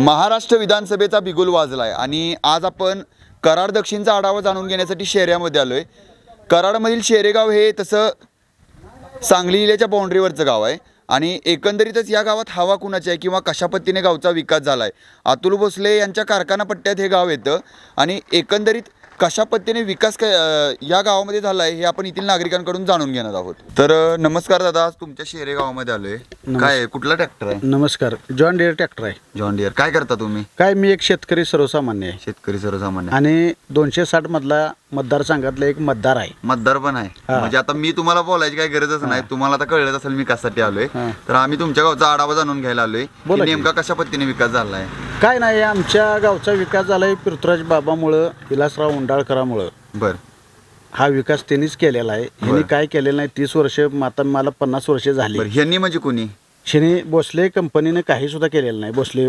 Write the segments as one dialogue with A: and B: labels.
A: महाराष्ट्र विधानसभेचा बिगुल वाजला आहे आणि आज आपण कराड दक्षिणचा आढावा जाणून घेण्यासाठी शेऱ्यामध्ये आलोय. कराडमधील शेरेगाव हे तसं सांगली जिल्ह्याच्या बाउंड्रीवरचं गाव आहे. आणि एकंदरीतच या गावात हवा कुणाची आहे किंवा कशा पद्धतीने गावचा विकास झाला आहे अतुल भोसले यांच्या कारखाना पट्ट्यात हे गाव येतं. आणि एकंदरीत कशा पद्धतीने विकास काय या गावामध्ये झाला आहे हे आपण येथील नागरिकांकडून जाणून घेणार आहोत. तर नमस्कार दादा आज तुमच्या शेरे गावामध्ये आलोय. काय आहे? कुठला ट्रॅक्टर आहे?
B: नमस्कार. जॉन डिअर ट्रॅक्टर आहे.
A: जॉन डिअर काय करता तुम्ही?
B: काय मी एक शेतकरी सर्वसामान्य आहे.
A: शेतकरी सर्वसामान्य.
B: आणि दोनशे साठ मधला मतदारसंघातला एक मतदार आहे.
A: मतदार पण आहे. म्हणजे आता मी तुम्हाला बोलायची काही गरजच नाही. तुम्हाला आता कळलंच असेल मी कशासाठी आलोय.
B: हा.
A: तर आम्ही तुमच्या गावचा आढावा जाणून घ्यायला आलोय की
B: बोला की.
A: नेमका कशा पद्धतीने विकास झालाय.
B: काय नाही आमच्या गावचा विकास झालाय पृथ्वीराज बाबामुळं विलासराव उंडाळकरामुळं.
A: बर.
B: हा विकास त्यांनीच केलेला आहे. ह्यांनी
A: बरं.
B: काय केलेलं नाही तीस वर्ष आता मला पन्नास वर्ष झाली.
A: बर ह्यांनी म्हणजे कोणी?
B: शेने भोसले कंपनीने काही सुद्धा केलेलं नाही भोसले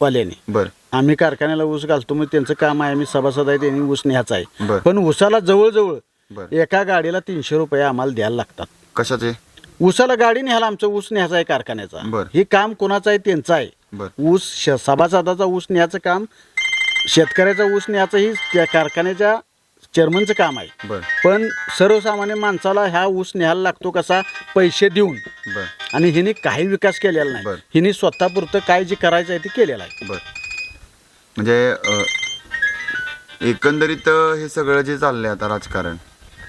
B: वाल्याने
A: बर.
B: आम्ही कारखान्याला ऊस घालतो मग त्यांचं काम आहे आम्ही सभासद आहे त्यांनी ऊस न्यायचा आहे.
A: बर.
B: पण ऊसाला जवळजवळ
A: बर.
B: एका गाडीला तीनशे रुपये आम्हाला द्यायला लागतात.
A: कशाचे?
B: ऊसाला गाडी न्यायला आमचं ऊस न्यायचा आहे कारखान्याचा.
A: बर.
B: हे काम कोणाचं आहे त्यांचं आहे. ऊस श- सभासदाचा ऊस न्यायचं काम शेतकऱ्याचा ऊस न्यायचं ही त्या कारखान्याच्या चेअरमनचं काम आहे.
A: बर.
B: पण सर्वसामान्य माणसाला ह्या ऊस न्यायला लागतो कसा? पैसे देऊन. आणि हिने काही विकास केलेला नाही.
A: बर.
B: हिने स्वतःपुरतं काय जे करायचं आहे ते केलेलं आहे.
A: बर. म्हणजे एकंदरीत हे सगळं जे चाललंय आता राजकारण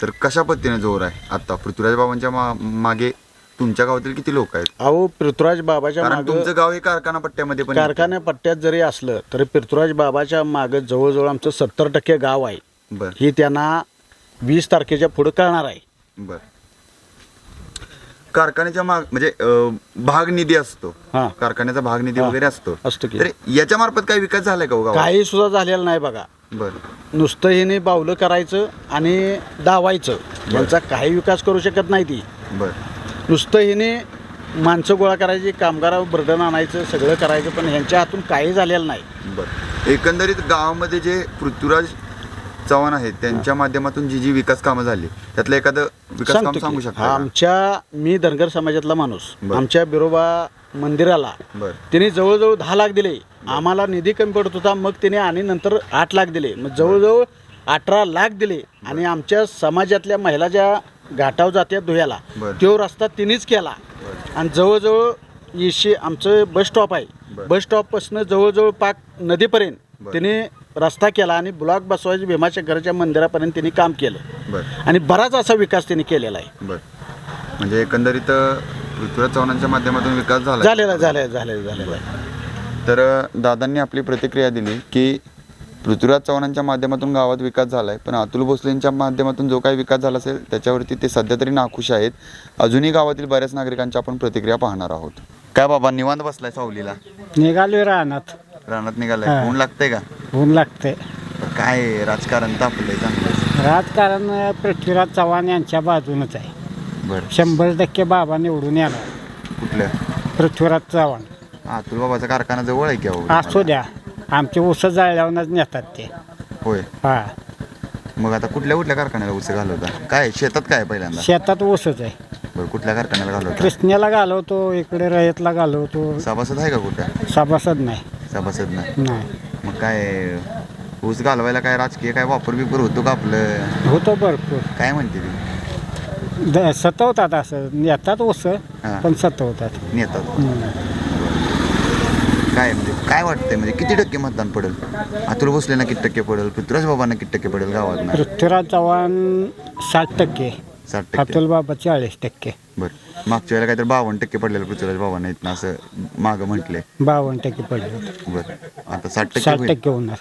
A: तर कशा पद्धतीने जोर आहे? आता पृथ्वीराज बाबांच्या मा- मागे तुमच्या गावातील किती लोक आहेत?
B: अहो पृथ्वीराज बाबाच्या
A: कारण
B: मागं
A: तुमचं गाव हे कारखाना पट्ट्यामध्ये पण येतं.
B: कारखान्या पट्ट्यात जरी असलं तरी पृथ्वीराज बाबाच्या मागं जवळजवळ आमचं सत्तर टक्के गाव आहे.
A: बर.
B: ही त्यांना वीस तारखेच्या पुढे कळणार आहे.
A: बर. कारखान्याच्या माग म्हणजे अ, भाग निधी असतो.
B: हा.
A: कारखान्याचा भाग निधी. वगैरे असतो.
B: असतो की.
A: तर याच्या मार्फत काही विकास झालाय का हो गावात?
B: काही सुद्धा झालेलं नाही बघा.
A: बर.
B: नुसतं हिने बावलं करायचं आणि दावायचं. यांचा काही विकास करू शकत नाही ती.
A: बर.
B: नुसतं हिने माणसं गोळा करायची कामगार बर्डन आणायचं सगळं करायचं पण ह्यांच्या हातून काही झालेलं नाही.
A: बर. एकंदरीत गावामध्ये जे पृथ्वीराज चव्हाण आहेत त्यांच्या माध्यमातून जी जी विकास कामं झाली त्यातलं एखादं विकास काम सांगू शकता का?
B: आमच्या मी धनगर समाजातला माणूस. आमच्या बिरोबा मंदिराला त्यांनी जवळजवळ दहा लाख दिले. आम्हाला निधी कमी पडत होता मग त्याने आणि नंतर आठ लाख दिले. मग जवळजवळ अठरा लाख दिले. आणि आमच्या समाजातल्या महिला ज्या घाटाव जात्या धुयाला. तो रस्ता तिनेच केला. आणि जवळजवळ येशे आमचं बस स्टॉप आहे. बस स्टॉपपासून जवळजवळ पाक नदीपर्यंत. त्याने रस्ता केला आणि ब्लॉक बसवायचे भीमाशंकरच्या मंदिरापर्यंत त्यांनी काम केलं. आणि बराच असा विकास त्यांनी केलेला आहे.
A: म्हणजे एकंदरीत पृथ्वीराज चव्हाणांच्या माध्यमातून विकास झाला
B: झालेला झालेला झालेला झालेला
A: तर दादांनी आपली प्रतिक्रिया दिली की पृथ्वीराज चव्हाणांच्या माध्यमातून गावात विकास झाला आहे पण अतुल भोसलेंच्या माध्यमातून जो काही विकास झाला असेल त्याच्यावरती ते सध्या तरी नाखुश आहेत. अजूनही गावातील बऱ्याच नागरिकांच्या आपण प्रतिक्रिया पाहणार आहोत. काय बाबा निवांत बसलाय सावलीला?
C: निघालोय रानात.
A: रानात निघालाय. ऊन लागतंय का?
C: ऊन लागते
A: काय राजकारण तापलंय चांगलं
C: राजकारण पृथ्वीराज चव्हाण यांच्या बाजूनच आहे.
A: बरं.
C: शंभर टक्के बाबा निवडून येणार.
A: कुठलं
C: पृथ्वीराज चव्हाण.
A: अतुल बाबाचा कारखाना जवळ आहे की अहो?
C: असू द्या. आमचे ऊस जाळल्यावरच नेतात ते.
A: होय.
C: हा.
A: मग आता कुठल्या कुठल्या कारखान्याला उसे घालवता? काय शेतात काय पहिल्यांदा?
C: शेतात ऊसच आहे.
A: बरं कुठल्या कारखान्याला घालवता?
C: कृष्णेला घालवतो इकडे रयतला घालवतो.
A: सभासद आहे का कुठं?
C: सभासद नाही.
A: सभासद नाही.
C: नाही.
A: मग काय ऊस घालवायला काय राजकीय काय वापर बिपर होतो का आपलं?
C: होतो भरपूर.
A: काय म्हणते ती?
C: द- सतवतात असं. नेतात ऊस
A: हा.
C: पण सतवतात.
A: नेतात.
C: हम्म.
A: काय म्हणजे काय वाटतंय? म्हणजे किती टक्के मतदान पडेल? अतुल भोसलेंना किती टक्के पडेल? पृथ्वीराज बाबांना किती टक्के पडेल गावात
C: पृथ्वीराज चव्हाण साठ टक्के.
A: साठ टक्के.
C: अतुल बाबा चाळीस टक्के.
A: बरं. मागच्या वेळेला काहीतरी बावन्न टक्के पडलेलं पृथ्वीराज बाबांना इथनं असं मागं म्हटलंय
C: बावन्न टक्के पडले होते
A: बरं. आता साठ टक्के
C: साठ
A: होईल.
C: टक्के होणार.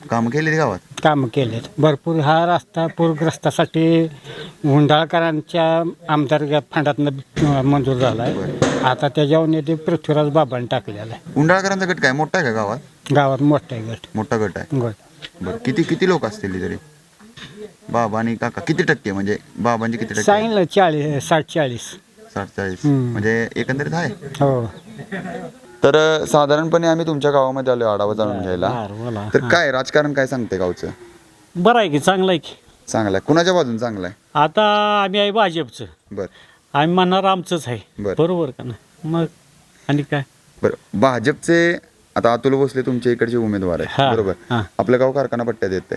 A: कामं केली गावात?
C: कामं केलेत. भरपूर हा रस्ता पूरग्रस्तासाठी हुंडाळकरांच्या आमदार फंडातनं मंजूर झाला आहे आता त्याच्यावर निधी पृथ्वीराज बाबांनी टाकलेला आहे.
A: उंडाळकरांचा गट काय? मोठा आहे का गावात?
C: गावात मोठा आहे गट.
A: मोठा गट आहे.
C: गट.
A: बरं किती किती लोक असतील तरी? बाबा आणि काका किती टक्के? म्हणजे बाबांचे किती टक्के?
C: सांगितलं चाळीस साठ चाळीस.
A: साठ चाळीस.
C: हम्म.
A: म्हणजे एकंदरीत आहे?
C: हो.
A: तर साधारणपणे आम्ही तुमच्या गावामध्ये आलो आढावा जाणून घ्यायला. तर काय राजकारण काय सांगते गावचं?
D: बरं आहे की चांगलं आहे की.
A: चांगलं आहे कुणाच्या बाजून चांगलं आहे
D: आता आम्ही आहे भाजपचं.
A: बर.
D: आम्ही म्हणणार आमचंच आहे.
A: बरं.
D: बरोबर का नाही? मग आणि काय?
A: बरं. भाजपचे आता अतुल भोसले तुमच्या इकडचे उमेदवार आहेत.
D: हा,
A: बरोबर. आपलं गाव कारखाना पट्ट्यात येते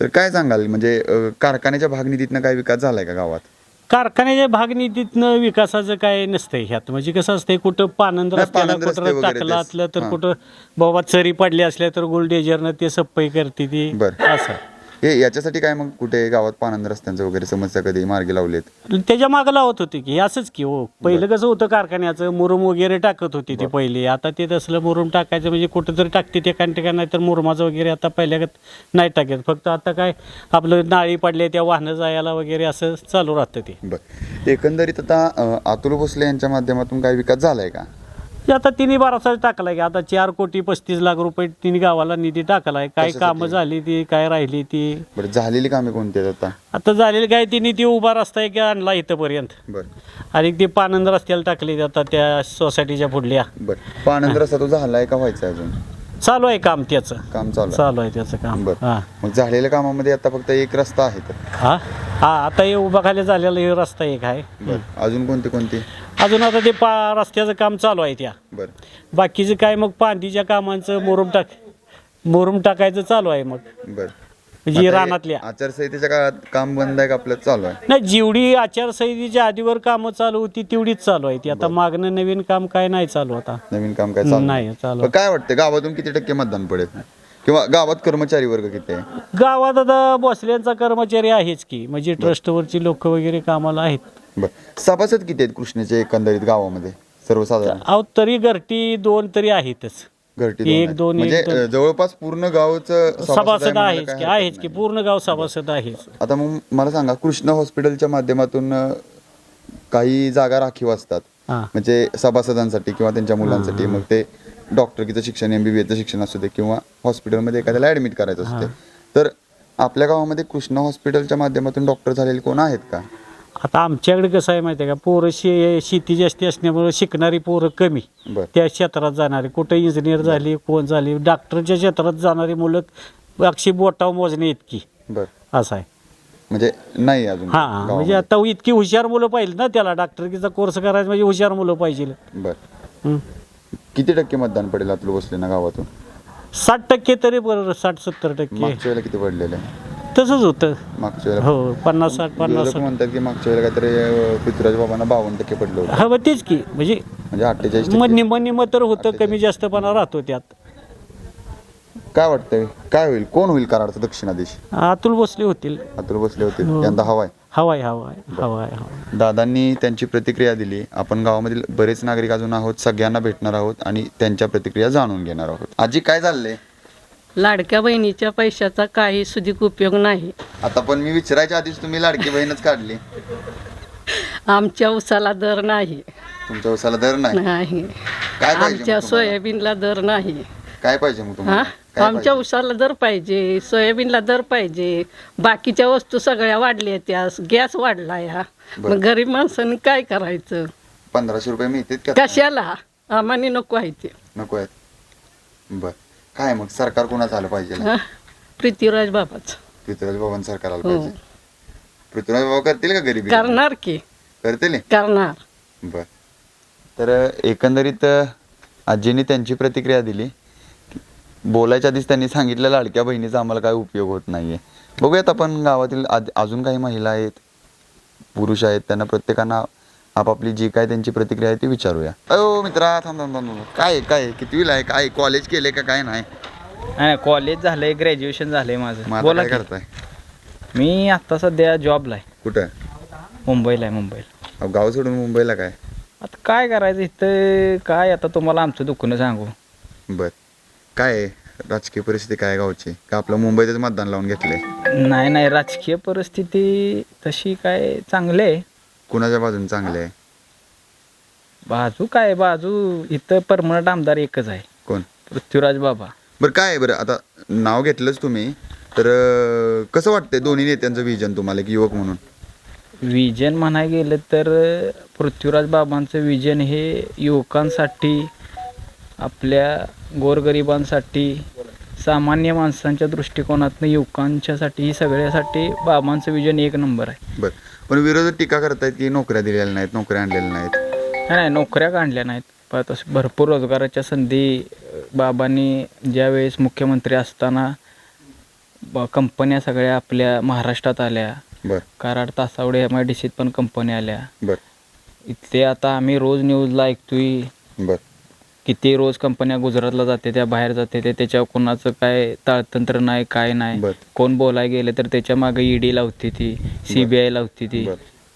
A: तर काय सांगाल? म्हणजे कारखान्याच्या भागनिधीतनं काय विकास झालाय का गावात?
D: कारखान्याच्या भागनिधीतनं विकासाचं काय नसतंय ह्यात म्हणजे कसं असतंय कुठं पानंद
A: नाही,
D: रस्त्याला
A: पानंद रस्ते
D: कुठं
A: वगैरे
D: टाकलं
A: तेच.
D: असलं तर
A: हां.
D: कुठं बाबा चरी पडली असल्या तर गोल्डेजरनं ते सप्पई करते ती
A: बरं.
D: असं
A: हे याच्यासाठी काय मग कुठे गावात पानंद रस्त्यांचं वगैरे समस्या कधी मार्गी लावलेत?
D: त्याच्या मागं लावत होते की असंच की हो. पहिलं कसं होतं कारखान्याचं मुरुम वगैरे टाकत होती ती पहिले. आता ते तसलं मुरुम टाकायचं म्हणजे कुठं तरी टाकते ते ठिकाण ठिकाण नाही तर मुरुमाचं वगैरे आता पहिल्यागत नाही टाकत. फक्त आता काय आपलं नाळी पडले त्या वाहनं जायला वगैरे असं चालू राहतं ते.
A: बर. एकंदरीत आता अं, अतुल भोसले यांच्या माध्यमातून काय विकास झालाय का?
D: आता तिने बारासा टाकलाय की आता चार कोटी पस्तीस लाख रुपये तिने गावाला निधी टाकलाय. काय? कामं झाली ती काय राहिली ती?
A: बरं झालेली कामे कोणती आहेत आता?
D: आता झालेली काय तिने ती उभा रस्ता आहे की आणला इथंपर्यंत.
A: बर.
D: आणि ते पानंद रस्त्याला टाकली आता त्या सोसायटीच्या पुढल्या.
A: बर. पानंद रस्ता तो झालाय का व्हायचा अजून?
D: चालू आहे काम त्याचं.
A: काम चालू आहे.
D: चालू आहे त्याचं काम.
A: बर.
D: हा.
A: मग झालेल्या कामामध्ये आता फक्त एक रस्ता आहे तर?
D: हा? हा आता हे उभा खाली झालेला हे रस्ता एक आहे.
A: बर. अजून कोणते कोणते?
D: अजून आता ते पा रस्त्याचं काम चालू आहे त्या.
A: बर.
D: बाकीचं काय मग पांदीच्या कामांचं मोरम टाक मोरम टाकायचं चालू आहे मग.
A: बर.
D: म्हणजे
A: आता हे
D: रानातल्या.
A: आचारसंहितेच्या काळात काम बंद आहे का आपलं? चालू आहे.
D: नाही जेवढी आचारसंहितेच्या आधीवर कामं चालू होती तेवढीच चालू आहे ती. आता मागणं नवीन काम काय नाही चालू आता.
A: नवीन काम काय चालू
D: नाही चालू.
A: पण काय वाटतं गावातून किती टक्के मतदान पडेल? किंवा गावात कर्मचारी वर्ग किती आहे?
D: गावात आता भोसल्यांचा कर्मचारी आहेच की. म्हणजे ट्रस्टवरची लोक वगैरे कामाला आहेत.
A: बर. सभासद किती आहेत कृष्णेचे एकंदरीत गावामध्ये? सर्वसाधारण.
D: अहो तरी घरटी दोन तरी आहेतच.
A: घरटी
D: एक,
A: आहेत.
D: दोन, एक,
A: म्हणजे
D: दोन.
A: अं, जवळपास पूर्ण गावचं
D: सभासद
A: आहे
D: आहेच की आहेच की. पूर्ण गाव सभासद आहेच.
A: आता मग मला सांगा कृष्ण हॉस्पिटलच्या माध्यमातून अं, काही जागा राखीव असतात.
D: हा.
A: म्हणजे सभासदांसाठी किंवा त्यांच्या मुलांसाठी मग ते डॉक्टरकीचं शिक्षण एमबीबीएचं शिक्षण असू दे किंवा हॉस्पिटलमध्ये एखाद्याला ऍडमिट करायचं असते. तर आपल्या गावामध्ये कृष्ण हॉस्पिटलच्या माध्यमातून डॉक्टर झालेले कोण आहेत का?
D: आता आमच्याकडे कसं आहे माहिती आहे का? पोरं शे शेती जास्ती असल्यामुळे शिकणारी पोरं कमी.
A: बर.
D: त्या क्षेत्रात जाणारी. कुठं इंजिनियर झाली कोण झाली डॉक्टरच्या क्षेत्रात जाणारी मुलं अक्षी बोटाव मोजणे इतकी.
A: बर.
D: असं आहे.
A: म्हणजे नाही अजून
D: हा म्हणजे
A: गावामध्ये.
D: आता इतकी हुशार मुलं पाहिजे ना त्याला. डॉक्टरकीचा कोर्स करायचा म्हणजे हुशार मुलं पाहिजे.
A: बर.
D: हं.
A: किती टक्के मतदान पडेल अतुल बसले ना गावातून?
D: साठ टक्के तरी बरं साठ सत्तर टक्के.
A: मागच्या वेळेला किती पडलेले आहे?
D: तसंच होतं.
A: मागच्या वेळेला
D: हो पन्नास साठ पन्नास साठ.
A: म्हणतात की मागच्या वेळेला काहीतरी पृथ्वीराज बाबांना बावन्न टक्के पडलं होतं.
D: हा मग तेच की म्हणजे
A: म्हणजे अठ्ठेचाळीस
D: मग
A: टक्के.
D: निम्म निम्म तर होतं कमी जास्तपणा राहतो त्यात.
A: काय वाटतंय? काय होईल? कोण होईल कराडचा दक्षिणादेश
D: अतुल भोसले होतील.
A: अतुल बसले होते यंदा हवाय.
D: हवाय हवाय हवाय हवाय.
A: दादांनी त्यांची प्रतिक्रिया दिली. आपण गावामधील बरेच नागरिक अजून आहोत सगळ्यांना भेटणार आहोत आणि त्यांच्या प्रतिक्रिया जाणून घेणार आहोत. आजी काय चाललंय?
E: लाडक्या बहिणीच्या पैशाचा काही सुधीक उपयोग नाही.
A: आता पण मी विचारायच्या आधीच तुम्ही लाडकी बहीणच काढली.
E: आमच्या उसाला दर नाही.
A: तुमच्या उसाला दर नाही?
E: नाही.
A: काय पाहिजे
E: आमच्या
A: मग तुम्हाला?
E: सोयाबीनला दर नाही.
A: काय पाहिजे मग
E: हा?
A: तुम्हाला काय
E: आमच्या? उसाला दर पाहिजे सोयाबीनला दर पाहिजे. बाकीच्या वस्तू सगळ्या वाढल्या त्या गॅस वाढला या
A: बरं.
E: मग गरीब माणसांनी काय करायचं?
A: पंधराशे रुपये मिळतात का?
E: कशाला? आम्हाला नको आहे ते.
A: नको आहेत. बर. काय मग सरकार कोणाचं आलं पाहिजे?
E: पृथ्वीराज बाबाच.
A: पृथ्वीराज बाबांचं सरकार आलं
E: हो.
A: पाहिजे. पृथ्वीराज बाबा करतील का गरीबी
E: करणार की.
A: करतील?
E: करणार.
A: बर. तर एकंदरीत आजींनी त्यांची प्रतिक्रिया दिली. बोलायच्या आधीच त्यांनी सांगितलं लाडक्या बहिणीचा आम्हाला काय उपयोग होत नाहीये. बघूयात आपण गावातील आद- अजून काही महिला आहेत पुरुष आहेत त्यांना प्रत्येकांना आपापली जी काय त्यांची प्रतिक्रिया आहे ती विचारूया. अहो मित्रा थांब थांब थांब थांब. काय आहे, काय आहे? कितवीला आहे? काय कॉलेज केले का काय नाही?
F: नाही कॉलेज झालंय ग्रॅज्युएशन झालंय
A: मग
F: माझं
A: आता
F: बोला
A: काय
F: की.
A: करताय?
F: मी आता सध्या जॉबला आहे.
A: कुठं?
F: मुंबईला आहे मुंबईला.
A: अहो, गाव सोडून मुंबईला काय?
F: आता काय करायचं इथं? काय आता तुम्हाला आमचं दुखणं सांगू.
A: बर. काय आहे? राजकीय परिस्थिती काय आहे गावची? का आपलं मुंबईतच मतदान लावून घेतलंय?
F: नाही नाही राजकीय परिस्थिती तशी काय चांगली आहे.
A: कुणाच्या बाजून चांगले आहे?
F: बाजू काय बाजू इथं परमनंट आमदार एकच आहे.
A: कोण?
F: पृथ्वीराज बाबा.
A: बरं काय आहे बरं? आता नाव घेतलंच तुम्ही तर अं, कसं वाटतंय दोन्ही नेत्यांचं विजन तुम्हाला एक युवक म्हणून?
F: विजन म्हणाय गेलं तर पृथ्वीराज बाबांचं विजन हे युवकांसाठी आपल्या गोरगरिबांसाठी सामान्य माणसांच्या दृष्टिकोनातनं युवकांच्यासाठी ही सगळ्यासाठी बाबांचं विजन एक नंबर आहे.
A: बरं. पण विरोधक टीका करतायत की नोकऱ्या दिलेल्या नाहीत नोकऱ्या आणलेल्या नाहीत.
F: नाही, नाही नोकऱ्या काढल्या नाहीत? पण तसं भरपूर रोजगाराच्या संधी बाबांनी ज्यावेळेस मुख्यमंत्री असताना ब- कंपन्या सगळ्या आपल्या महाराष्ट्रात आल्या.
A: बर.
F: Karad Tasawade M I D सीत पण कंपन्या आल्या.
A: बर.
F: इथले आता आम्ही रोज न्यूजला ऐकतोय.
A: बर.
F: किती रोज कंपन्या गुजरातला जाते त्या बाहेर जाते त्या त्याच्यावर कोणाचं काय ताळतंत्र नाही काय नाही. कोण बोलाय गेले तर त्याच्यामागे ईडी लावते ती सी बी आय लावते ती.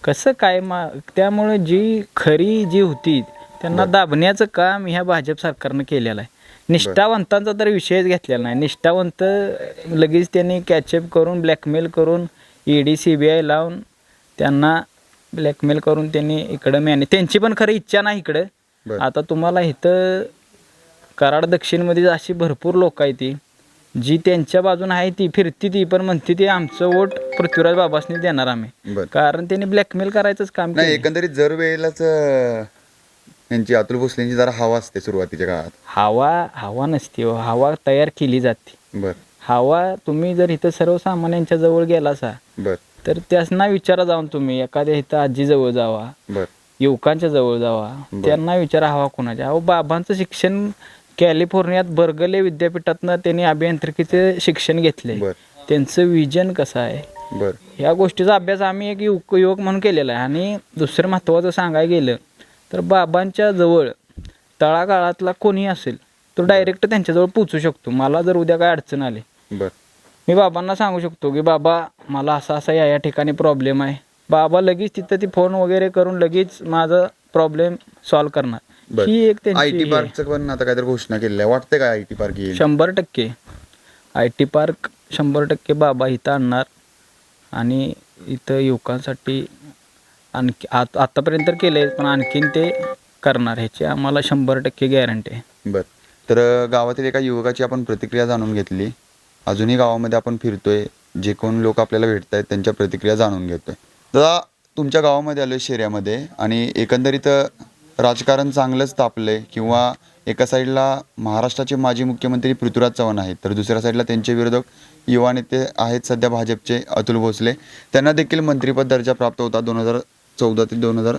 F: कसं काय मा त्यामुळे जी खरी जी होती त्यांना दाबण्याचं काम ह्या भाजप सरकारनं केलेलं आहे. निष्ठावंतांचा तर विषयच घेतलेला नाही. निष्ठावंत लगेच त्यांनी कॅचअप करून ब्लॅकमेल करून ईडी सी बी आय लावून त्यांना ब्लॅकमेल करून त्यांनी इकडं मॅने त्यांची पण खरं इच्छा नाही इकडं. आता तुम्हाला इथं कराड दक्षिणमध्ये अशी भरपूर लोक आहेत ती जी त्यांच्या बाजून आहे ती फिरती ती पण म्हणते ती आमचं वोट पृथ्वीराज बाबासनी देणार आम्ही. कारण त्यांनी ब्लॅकमेल करायचंच काम
A: नाही एकंदरीत जर वेळेलाच अं, यांची अतुल भोसलेंची जरा हवा असते सुरुवातीच्या काळात.
F: हवा हवा नसते हो. हवा तयार केली जाते.
A: बर.
F: हवा तुम्ही जर इथं सर्वसामान्यांच्या जवळ गेलासा
A: बर.
F: तर त्यांना विचारा जाऊन तुम्ही एखाद्या इथं आजीजवळ जावा.
A: बर.
F: युवकांच्या जवळ जावा. त्यांना विचारा हवा कोणाच्या. अहो बाबांचं शिक्षण कॅलिफोर्नियात बर्गले विद्यापीठातनं त्यांनी अभियांत्रिकीचे शिक्षण घेतले त्यांचं विजन कसं आहे?
A: बर.
F: ह्या गोष्टीचा अभ्यास आम्ही एक युवक युवक म्हणून केलेला आहे. आणि दुसरं महत्त्वाचं सांगायला गेलं तर बाबांच्या जवळ तळागाळातला कोणी असेल तो डायरेक्ट त्यांच्याजवळ पोचू शकतो. मला जर उद्या काय अडचण आली मी बाबांना सांगू शकतो की बाबा मला असा असा या या ठिकाणी प्रॉब्लेम आहे. बाबा लगेच तिथं ती फोन वगैरे करून लगेच माझा प्रॉब्लेम सॉल्व्ह करणार. ही एक
A: आय
F: त्यांची
A: टी
F: हे आहे.
A: पार्कचं पण आता काहीतरी घोषणा केलेली आहे वाटतं काय आय टी पार्क येईल?
F: शंभर टक्के. आय टी पार्क शंभर टक्के बाबा इथं आणणार. आणि इथं युवकांसाठी आणखी आत आत्तापर्यंत तर केलं आहे पण आणखीन ते करणार. ह्याची आम्हाला शंभर टक्के गॅरंटी आहे.
A: बर. तर अं, गावातील एका युवकाची आपण प्रतिक्रिया जाणून घेतली. अजूनही गावामध्ये आपण फिरतोय. जे कोण लोक आपल्याला भेटत आहेत त्यांच्या प्रतिक्रिया जाणून घेतोय. दादा तुमच्या गावामध्ये आलोय शेऱ्यामध्ये आणि एकंदरीत राजकारण चांगलंच तापलंय किंवा एका साईडला महाराष्ट्राचे माजी मुख्यमंत्री पृथ्वीराज चव्हाण आहेत तर दुसऱ्या साईडला त्यांचे विरोधक युवा नेते आहेत सध्या भाजपचे अतुल भोसले. त्यांना देखील मंत्रिपद दर्जा प्राप्त होता दोन हजार चौदा ते दोन हजार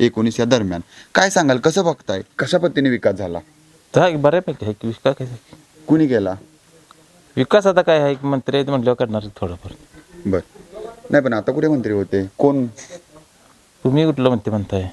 A: एकोणीस या दरम्यान. काय सांगाल कसं बघताय? कशा पद्धतीने विकास झाला?
G: तर बऱ्यापैकी आहे की विकास
A: कुणी केला?
G: विकास आता काय आहे मंत्री आहेत म्हटल्यावर करणार थोडंफार.
A: बर. नाही पण आता कुठे मंत्री होते? कोण?
G: तुम्ही कुठलं म्हणते म्हणताय?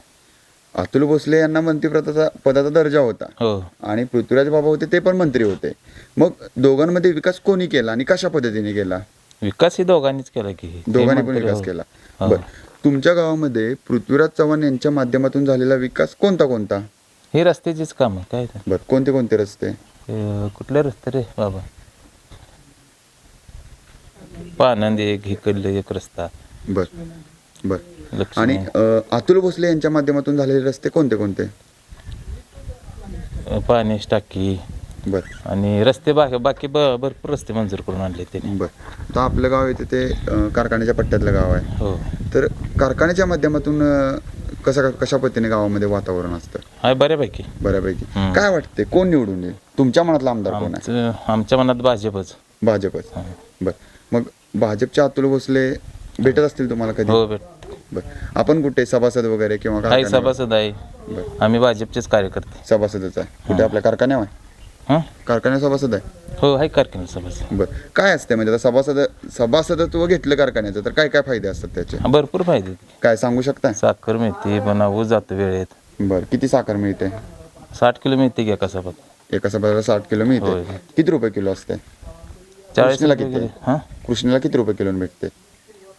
A: अतुल भोसले यांना मंत्रिपदाचा पदाचा दर्जा होता.
G: हो.
A: आणि पृथ्वीराज बाबा होते ते पण मंत्री होते. मग दोघांमध्ये विकास कोणी केला आणि कशा पद्धतीने केला?
G: विकास ही दोघांनीच केला की. ते
A: दोघांनी पण
G: मंत्री
A: विकास
G: हो.
A: केला.
G: हो.
A: बर. तुमच्या गावामध्ये पृथ्वीराज चव्हाण यांच्या माध्यमातून झालेला विकास कोणता कोणता?
G: हे रस्त्याचीच काम काय ते?
A: बर. कोणते कोणते रस्ते?
G: कुठले रस्ते रे बाबा? पानंद एक इकडले एक रस्ता.
A: बर बर.
G: लक्ष्मी
A: आणि अं, अतुल भोसले यांच्या माध्यमातून झालेले रस्ते कोणते कोणते?
G: अं, पाण्याची टाकी.
A: बर.
G: आणि रस्ते बाकी बाकी ब भरपूर रस्ते मंजूर करून आणले त्यांनी.
A: बर. तर आपलं गाव येते ते अं, कारखान्याच्या पट्ट्यातलं गाव आहे.
G: हो.
A: तर कारखान्याच्या माध्यमातून अं, कशा कशा पद्धतीने गावामध्ये वातावरण असतं?
G: आहे बऱ्यापैकी.
A: बऱ्यापैकी.
G: हम्म.
A: काय वाटते कोण निवडून येईल? तुमच्या मनातला आमदार कोण आहे?
G: आमचं आमच्या मनात भाजपच.
A: भाजपच. बर. मग भाजपच्या अतुल भोसले भेटत असतील तुम्हाला कधी?
G: हो भेट.
A: बर. आपण कुठे? सभासद वगैरे किंवा
G: काही
A: कारखान्यावर?
G: सभासद आहे.
A: बरं.
G: आम्ही भाजपचेच कार्यकर्ते.
A: सभासदच आहे. कुठे आपल्या कारखान्यावर आहे?
G: हां?
A: कारखान्यात सभासद आहे?
G: हो आहे कारखाना सभासद.
A: बर. काय असते म्हणजे आता सभासद सभासदत्व घेतलं कारखान्याचं तर काय काय फायदे असतात त्याचे?
G: हा, भरपूर फायदे आहेत.
A: काय सांगू शकताय?
G: साखर मिळते पण ऊस जातो वेळेत
A: बर. किती साखर मिळते?
G: साठ किलो मिळते घ्या कसा पण
A: एका सभासदाला साठ किलो मिळते.
G: होय.
A: किती रुपये किलो असते
G: चाळीस
A: कृष्णेला
G: रुपये
A: किती?
G: हां?
A: कृष्णेला किती रुपये किलो भेटते?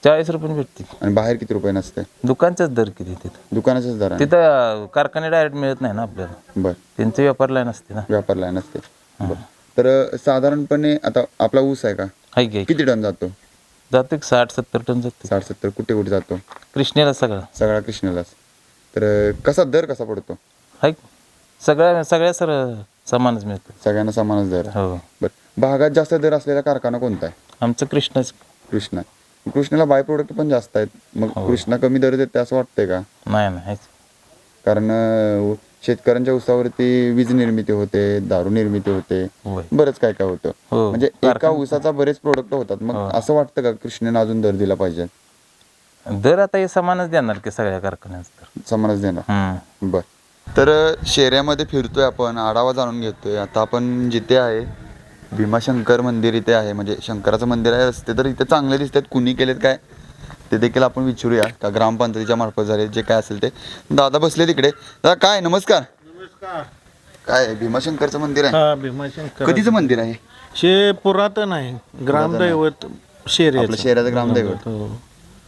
G: चाळीस रुपये भेटते
A: आणि बाहेर किती रुपये नसते?
G: दुकानचाच दर किती तिथं?
A: दुकानाच्याच दराने
G: तिथं कारखाने डायरेक्ट मिळत नाही ना आपल्याला.
A: बर.
G: त्यांचे व्यापार लाईन असते ना.
A: व्यापारला नसते बर. तर साधारणपणे आता आपला ऊस आहे का?
G: घ्या
A: किती टन जातो?
G: जातो एक साठ सत्तर टन जाते.
A: साठ सत्तर कुठे कुठे जातो?
G: कृष्णेला सगळा.
A: सगळा कृष्णालाच. तर कसा दर कसा पडतो?
G: हाय सगळ्या सगळ्या सर समानच मिळतो.
A: सगळ्यांना समानच दर. आहे.
G: हो.
A: बर. भागात जास्त दर असलेला कारखाना कोणता आहे?
G: आमचं कृष्णच.
A: कृष्णा. कृष्णाला बाय प्रोडक्ट पण जास्त आहेत. मग
G: हो.
A: कृष्णा कमी दर देते असं वाटतंय का?
G: नाही नाही.
A: कारण अ, शेतकऱ्यांच्या उसावरती वीज निर्मिती होते दारू निर्मिती होते.
G: होय.
A: बरंच काय काय होतं.
G: हो.
A: म्हणजे एका ऊसाचा बरेच प्रोडक्ट होतात. मग
G: हो.
A: असं वाटतं का कृष्णेनं अजून दर दिला पाहिजे?
G: दर आता हे समानच देणार की सगळ्या कारखान्याचं तर
A: समानच देणार. बर. तर शेऱ्यामध्ये फिरतोय आपण आढावा जाणून घेतोय. आता आपण जिथे आहे भीमाशंकर मंदिर इथे आहे. म्हणजे शंकराचं मंदिर आहे रस्ते तर इथे चांगले दिसतात. कुणी केलेत काय ते देखील आपण विचारूया. का ग्रामपंचायतीच्या मार्फत झाले जे काय असेल ते. दादा बसले तिकडे. दादा काय नमस्कार. काय आहे? भीमाशंकरचं मंदिर आहे.
H: हा भीमाशंकर.
A: कधीचं मंदिर आहे?
H: शे पुरातन आहे. ग्रामदैवत शेरे
A: आपलं शहराचं ग्रामदैवत.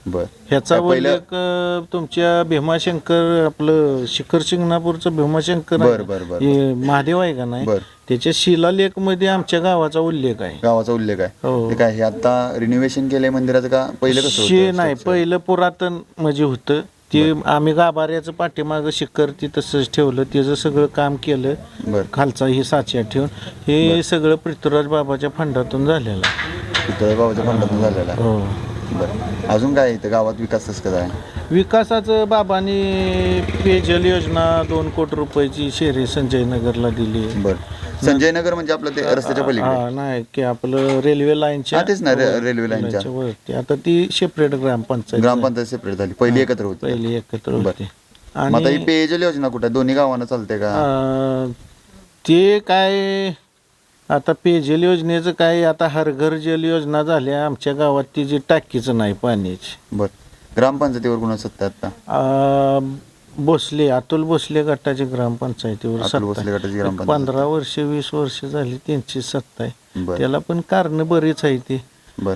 A: बर.
H: ह्याचा
A: काय
H: उल्लेख अं, तुमच्या भीमाशंकर आपलं शिखर शिंगणापूरचं भीमाशंकर आहे.
A: बर, बर, बर,
H: हे महादेव आहे का नाही?
A: बर.
H: त्याच्या शिलालेखमध्ये आमच्या गावाचा उल्लेख आहे.
A: गावाचा उल्लेख आहे.
H: हो.
A: ते काय हे आता रिनोव्हेशन केलंय मंदिराचं का? पहिलं कसं
H: शे
A: होतं
H: नाही पहिलं पुरातन म्हणजे होतं. ते आम्ही गाभाऱ्याचं पाठीमाग शिखर ती तसंच ठेवलं. त्याचं सगळं काम केलं.
A: बर.
H: खालचा ही साच्या ठेवून. हे सगळं पृथ्वीराज बाबाच्या फंडातून झालेलं आहे.
A: तिथं गावाच्या फंडातून झालेलं आहे.
H: हो.
A: बरं. अजून काय इथं गावात विकास कसं काय
H: विकासाचं बाबांनी पेयजल योजना दोन कोटी रुपयाची शेरी संजय नगरला दिली.
A: बरं. संजय नगर म्हणजे आपलं ते रस्त्याच्या पलीकडे?
H: हा नाही की आपलं रेल्वे लाईनच्या
A: हा, तेच ना, रे- रेल्वे लाईनच्या.
H: वरती. आता ती सेपरेट ग्रामपंचायत
A: ग्रामपंचायत सेपरेट झाली. पहिली एकत्र होती.
H: पहिली एकत्र. होती.
A: मग आता
H: आणि
A: ही पेयजल योजना कुठे? दोन्ही गावांना चालते का?
H: अं, ते काय आता पेयजल योजनेचं काय आता हर घर जल योजना झाल्या आमच्या गावात ती जी टाकीचं नाही पाण्याची.
A: बर. ग्रामपंचायतीवर कुणा सत्ता आता?
H: अं, भोसले अतुल भोसले गटाची ग्रामपंचायतीवर
A: अतुल
H: सत्ता
A: भोसले
H: आहे.
A: गटाची
H: एक
A: ग्रामपंचायत.
H: पंधरा वर्ष वीस वर्ष झाली त्यांची सत्ता आहे.
A: बर.
H: त्याला पण कारण बरीच आहे ती.
A: बर.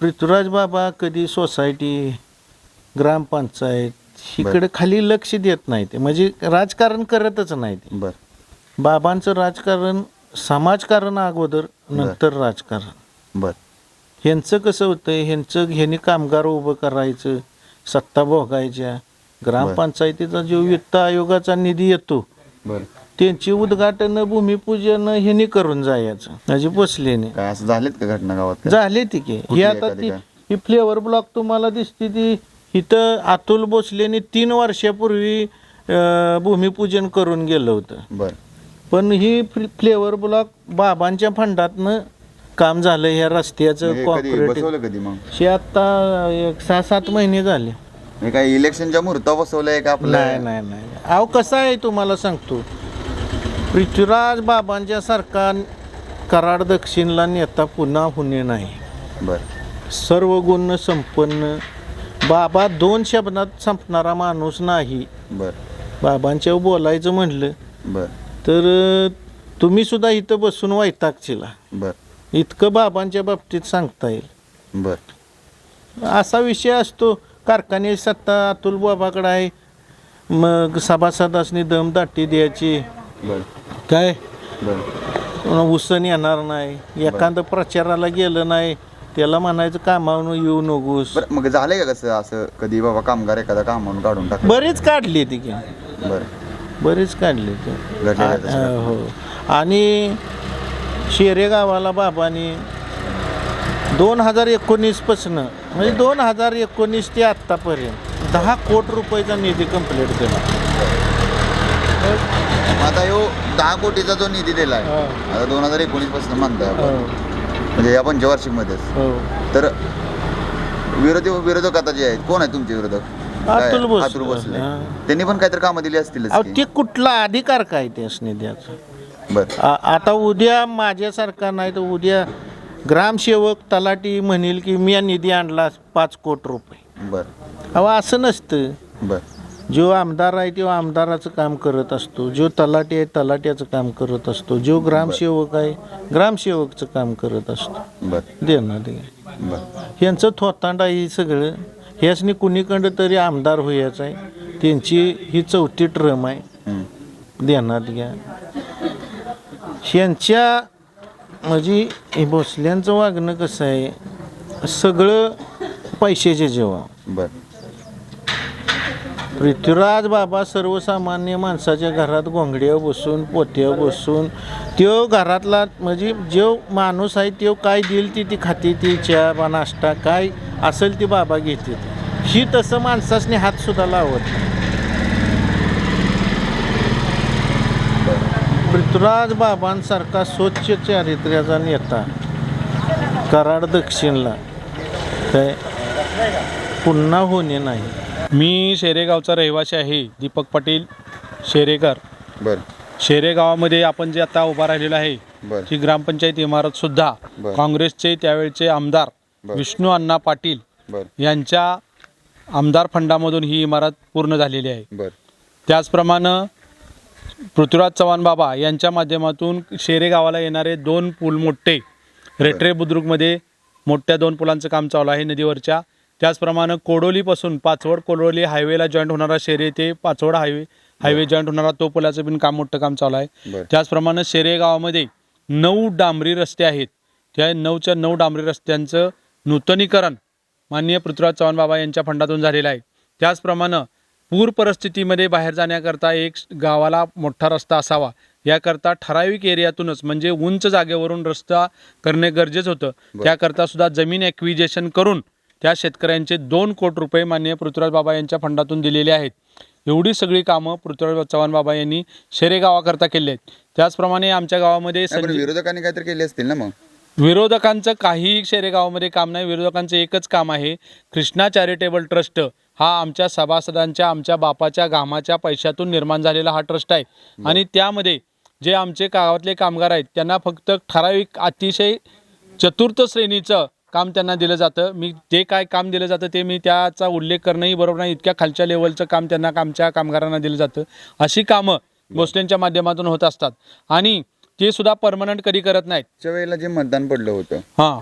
H: पृथ्वीराज बाबा कधी सोसायटी ग्रामपंचायत इकडे खाली लक्ष देत नाही ते. म्हणजे राजकारण करतच नाही ते.
A: बर.
H: बाबांचं राजकारण समाजकारण अगोदर नंतर राजकारण.
A: बर.
H: ह्यांचं कसं होतं ह्यांचं ह्यांनी कामगार उभं करायचं सत्ता भोगायच्या. ग्रामपंचायतीचा जो वित्त आयोगाचा निधी येतो
A: बर.
H: त्यांची उद्घाटन भूमिपूजन ह्यांनी करून जायचं म्हणजे बसलेने.
A: काय असं झालेत का घटना गावात काय?
H: झाले ती की.
A: कुठली
H: ही आता
A: एखादी
H: ती
A: काय?
H: ही फ्लेवर ब्लॉक तुम्हाला दिसते ती. इथं अतुल भोसलेने तीन वर्षापूर्वी अं, भूमिपूजन करून गेलं होतं.
A: बर.
H: पण ही फ्ल- फ्लेवर ब्लॉक बाबांच्या फंडातनं काम झालं ह्या रस्त्याचं
A: हे कधी?
H: कॉन्क्रीट
A: बसवलं कधी मग?
H: हे आता एक सहा सात महिने झाले.
A: हे काय इलेक्शनच्या मुहूर्तावर बसवलंय का
H: नाही
A: आपलं?
H: नाही नाही अहो कसं आहे तुम्हाला सांगतो. पृथ्वीराज बाबांच्या सारखा कराड दक्षिणला नेता पुन्हा होणे नाही.
A: बर.
H: सर्व गुण संपन्न. बाबा दोन शब्दात संपणारा माणूस नाही.
A: बर.
H: बाबांच्या बोलायचं म्हणलं.
A: बर.
H: तर तुम्ही सुद्धा इथं बसून वैतागचिला.
A: बर.
H: इतकं बाबांच्या बाबतीत सांगता येईल.
A: बर.
H: असा विषय असतो कारखाने सत्ता अतुल बाबाकडे आहे. मग सभासदासनी दम दाटी द्यायची.
A: बर.
H: काय?
A: बर.
H: उसण येणार नाही. एखादं प्रचाराला गेलं नाही. त्याला म्हणायचं कामावून येऊ नकोस.
A: मग झालंय का कसं असं कधी बाबा कामगार एखादा कामावून काढून टाक
H: बरीच काढली ती
A: बर.
H: बरीच काढली ती
A: घडलेलं आहे तसं.
H: आ- हो आणि शेरे गावाला बाबांनी दोन हजार एकोणीस पासन म्हणजे दोन हजार एकोणीस ते आत्तापर्यंत दहा कोटी रुपयाचा निधी कंप्लीट केला
A: आता ह्यो दहा कोटीचा जो निधी दिलाय
H: हो.
A: आता दोन हजार एकोणीसपासून म्हणताय आपण
H: हो,
A: म्हणजे या पंचवार्षिक मध्येच
H: हो.
A: तर विरोधी विरोधक आता जे आहेत कोण आहे तुमचे विरोधक?
H: अतुल भोसले.
A: अतुल भोसले.
H: हा.
A: त्यांनी पण काहीतरी कामं दिली असतील
H: अहो ते कुठला अधिकार काय त्यास निध्याचा
A: बर.
H: आ- आता उद्या माझ्यासारखा नाही तर उद्या ग्रामसेवक तलाठी म्हणेल की मी निधी आणला पाच कोटी रुपये.
A: बर.
H: अहो असं नसतं.
A: बर.
H: जो आमदार आहे तो आमदाराचं काम करत असतो. जो तलाठी आहे तलाट्याचं काम करत असतो. जो ग्रामसेवक आहे ग्रामसेवकचं काम करत असतो.
A: बर.
H: देणार ते
A: बर.
H: यांचं थोतांड आहे हे सगळं ह्यासनी कुणीकडं तरी आमदार व्हायचं आहे. त्यांची ही चौथी ट्रम आहे. ध्यानात घ्या ह्यांच्या म्हणजे हे भोसल्यांचं वागणं कसं आहे? सगळं पैशाचे जेव्हा.
A: बर.
H: पृथ्वीराज बाबा सर्वसामान्य माणसाच्या घरात घोंगड्या बसून पोत्या बसून त्यो घरातला म्हणजे जो माणूस आहे तो काय देईल ती ती खाते ती चहा बा नाश्ता काय असेल ती बाबा घेते ही तसं माणसासने हात सुद्धा लावत. पृथ्वीराज बाबांसारखा स्वच्छ चारित्र्याचा नेता कराड दक्षिणला काय पुन्हा होणे नाही
I: मी शेरेगावचा रहिवासी आहे दीपक पाटील शेरेकर
A: बर
I: शेरे गावामध्ये आपण जे आता उभा राहिलेलो आहे ही ग्रामपंचायत इमारत सुद्धा. काँग्रेसचे त्यावेळचे आमदार. विष्णू अण्णा पाटील यांच्या आमदार फंडामधून ही इमारत पूर्ण झालेली आहे.
A: बर.
I: त्याचप्रमाणे पृथ्वीराज चव्हाण बाबा यांच्या माध्यमातून शेरे गावाला येणारे दोन पूल मोठे रेट्रे बुद्रुकमध्ये मोठ्या दोन पुलांचं काम चालू आहे नदीवरच्या. त्याचप्रमाणे कोडोलीपासून पाचवड कोडोली हायवेला जॉईंट होणारा शेरे ते पाचवड हायवे हायवे जॉईंट होणारा तो पुलाचं पण काम मोठं काम चालू आहे.
A: बरं.
I: त्याचप्रमाणे शेरे गावामध्ये नऊ डांबरी रस्ते आहेत. त्या नऊच्या नऊ डांबरी रस्त्यांचं नूतनीकरण माननीय पृथ्वीराज चव्हाण बाबा यांच्या फंडातून झालेलं आहे. त्याचप्रमाणे पूर परिस्थितीमध्ये बाहेर जाण्याकरता एक गावाला मोठा रस्ता असावा. याकरता ठराविक एरियातूनच म्हणजे उंच जागेवरून रस्ता करणे गरजेचं होतं. त्याकरता सुद्धा जमीन ॲक्विजेशन करून त्या शेतकऱ्यांचे दोन कोटी रुपये माननीय पृथ्वीराज बाबा यांच्या फंडातून दिलेले आहेत. एवढी सगळी कामं पृथ्वीराज चव्हाण बाबा यांनी शेरे गावाकरता केली आहेत. त्याचप्रमाणे आमच्या गावामध्ये
A: विरोधकांनी काहीतरी केली असतील ना मग?
I: विरोधकांचं काही शेरेगावामध्ये काम नाही. विरोधकांचं एकच काम आहे कृष्णा चॅरिटेबल ट्रस्ट. हा आमच्या सभासदांच्या आमच्या बापाच्या घामाच्या पैशातून निर्माण झालेला हा ट्रस्ट आहे. आणि त्यामध्ये जे आमचे गावातले कामगार आहेत त्यांना फक्त ठराविक अतिशय चतुर्थ श्रेणीचं काम त्यांना दिलं जातं. मी ते काय काम दिलं जातं ते मी त्याचा उल्लेख करणंही बरोबर नाही. इतक्या खालच्या लेवलचं काम त्यांना आमच्या कामगारांना दिलं जातं. अशी कामं भोसलेंच्या माध्यमातून होत असतात. आणि ते सुद्धा परमनंट कधी करत नाहीत.
A: मागच्या वेळेला जे मतदान पडलं होतं
I: हां.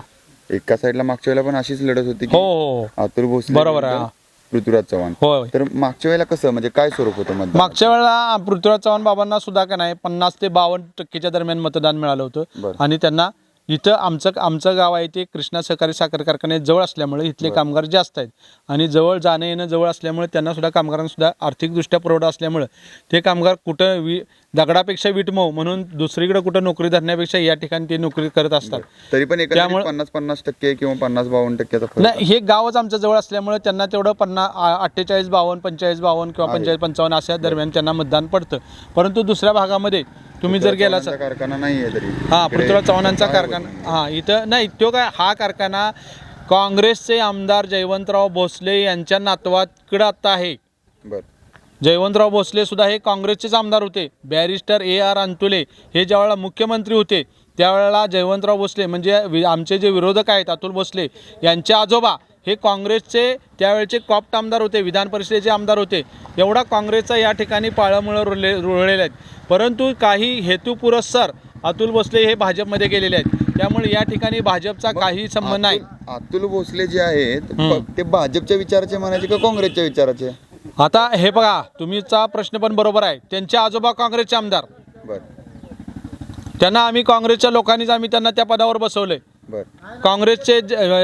A: एका साईडला मागच्या वेळेला पण अशीच लढत होती की
I: हो हो हो.
A: अतुल भोसले
I: बरोबर आहे,
A: विरुद्ध
I: हा.
A: पृथ्वीराज चव्हाण.
I: होय
A: तर मागच्या वेळेला कसं म्हणजे काय स्वरूप होतं मतदान
I: मागच्या वेळेला पृथ्वीराज चव्हाण बाबांना सुद्धा का नाही पन्नास ते बावन्न टक्केच्या दरम्यान मतदान मिळालं होतं.
A: बरं.
I: आणि त्यांना इथं आमचं आमचं गाव आहे ते कृष्णा सहकारी साखर कारखान्यात जवळ असल्यामुळे इथले कामगार जास्त आहेत आणि जवळ जाणं येणं जवळ असल्यामुळे त्यांना सुद्धा कामगारांना सुद्धा आर्थिकदृष्ट्या पुरवठा असल्यामुळे ते कामगार कुठं वि दगडापेक्षा विटमव म्हणून दुसरीकडे कुठं नोकरी धरण्यापेक्षा या ठिकाणी ते नोकरी करत असतात.
A: तरी पण
I: त्यामुळे-
A: पन्नास पन्नास टक्के किंवा पन्नास बावन्न फरक
I: नाही हे गावच आमच्या जवळ असल्यामुळे त्यांना तेवढं पन्ना अठ्ठेचाळीस बावन्न पंचेचाळीस बावन्न किंवा. पंचेचाळीस पंचावन्न अशा दरम्यान त्यांना मतदान पडतं. परंतु दुसऱ्या भागामध्ये तुम्ही जर गेला
A: कारखाना नाही आहे तरी.
I: हा पृथ्वीराज चव्हाणांचा कारखाना हा इथं नाही तो काय हा कारखाना काँग्रेसचे आमदार जयवंतराव भोसले यांच्या नातवाकडे आता आहे.
A: बर.
I: जयवंतराव भोसले सुद्धा हे काँग्रेसचेच आमदार होते. बॅरिस्टर ए आर अंतुले हे ज्यावेळेला मुख्यमंत्री होते त्यावेळेला जयवंतराव भोसले म्हणजे आमचे जे विरोधक आहेत अतुल भोसले यांचे आजोबा हे काँग्रेसचे त्यावेळेचे कॉप्ट आमदार होते विधान परिषदेचे आमदार होते. एवढा काँग्रेसचा या ठिकाणी पाळमुळं रुळले रुळलेले आहेत. परंतु काही हेतुपुरस्सर अतुल भोसले हे भाजपमध्ये गेलेले आहेत. त्यामुळे या ठिकाणी भाजपचा काही संबंध नाही.
A: अतुल- भोसले जे आहेत ते भाजपच्या विचाराचे म्हणायचे का काँग्रेसच्या विचाराचे?
I: आता हे बघा तुम्हीचा प्रश्न पण बरोबर आहे. त्यांचे आजोबा काँग्रेसचे आमदार.
A: बर.
I: त्यांना आम्ही काँग्रेसच्या लोकांनीच आम्ही त्यांना त्या पदावर बसवलंय. काँग्रेसचे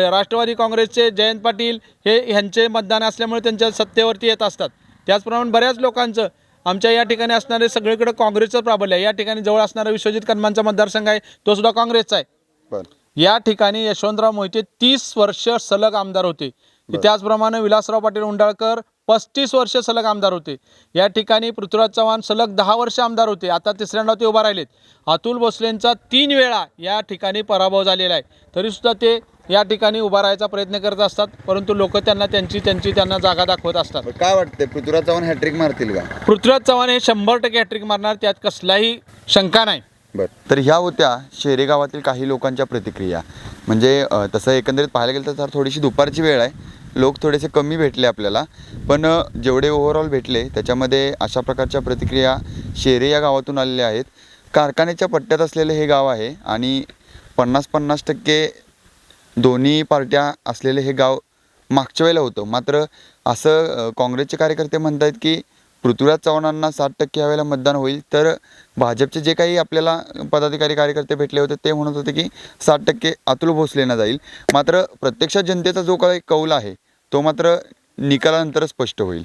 I: राष्ट्रवादी काँग्रेसचे जयंत पाटील हे ह्यांचे मतदान असल्यामुळे त्यांच्या सत्तेवरती येत असतात. त्याचप्रमाणे बऱ्याच लोकांचं आमच्या या ठिकाणी असणारे सगळीकडे काँग्रेसचं प्राबल्य आहे. या ठिकाणी जवळ असणारा विश्वजित कदमांचा मतदारसंघ आहे तो सुद्धा काँग्रेसचा आहे. या ठिकाणी यशवंतराव मोहिते तीस वर्ष सलग आमदार होते. त्याचप्रमाणे विलासराव पाटील उंडाळकर पस्तीस वर्ष सलग आमदार होते. या ठिकाणी पृथ्वीराज चव्हाण सलग दहा वर्ष आमदार होते. आता तिसऱ्यांदा ते उभा राहिलेत. अतुल भोसलेंचा तीन वेळा या ठिकाणी पराभव झालेला आहे. तरीसुद्धा ते या ठिकाणी उभा राहायचा प्रयत्न करत असतात परंतु लोक त्यांना त्यांची त्यांची त्यांना जागा दाखवत असतात.
A: काय वाटतंय पृथ्वीराज चव्हाण हॅट्रिक मारतील का?
I: पृथ्वीराज चव्हाण हे शंभर टक्के हॅट्रिक मारणार त्यात कसलाही शंका नाही.
A: बर. तर ह्या होत्या शेरे गावातील काही लोकांच्या प्रतिक्रिया. म्हणजे अ, तसं एकंदरीत पाहायला गेलं तर थोडीशी दुपारची वेळ आहे. लोक थोडेसे कमी भेटले आपल्याला. पण अ, जेवढे ओव्हरऑल भेटले त्याच्यामध्ये अशा प्रकारच्या प्रतिक्रिया शेरे या गावातून आलेल्या आहेत. कारखान्याच्या पट्ट्यात असलेले हे गाव आहे आणि पन्नास पन्नास टक्के दोन्ही पार्ट्या असलेले हे गाव मागच्या वेळेला होतं. मात्र असं अ, काँग्रेसचे कार्यकर्ते म्हणत आहेत की पृथ्वीराज चव्हाणांना साठ टक्के यावेळेला मतदान होईल. तर भाजपचे जे काही आपल्याला पदाधिकारी कार्यकर्ते भेटले होते ते म्हणत होते की साठ टक्के अतुल भोसलेना जाईल. मात्र प्रत्यक्षात जनतेचा जो काही कौल आहे तो मात्र निकालानंतर स्पष्ट होईल.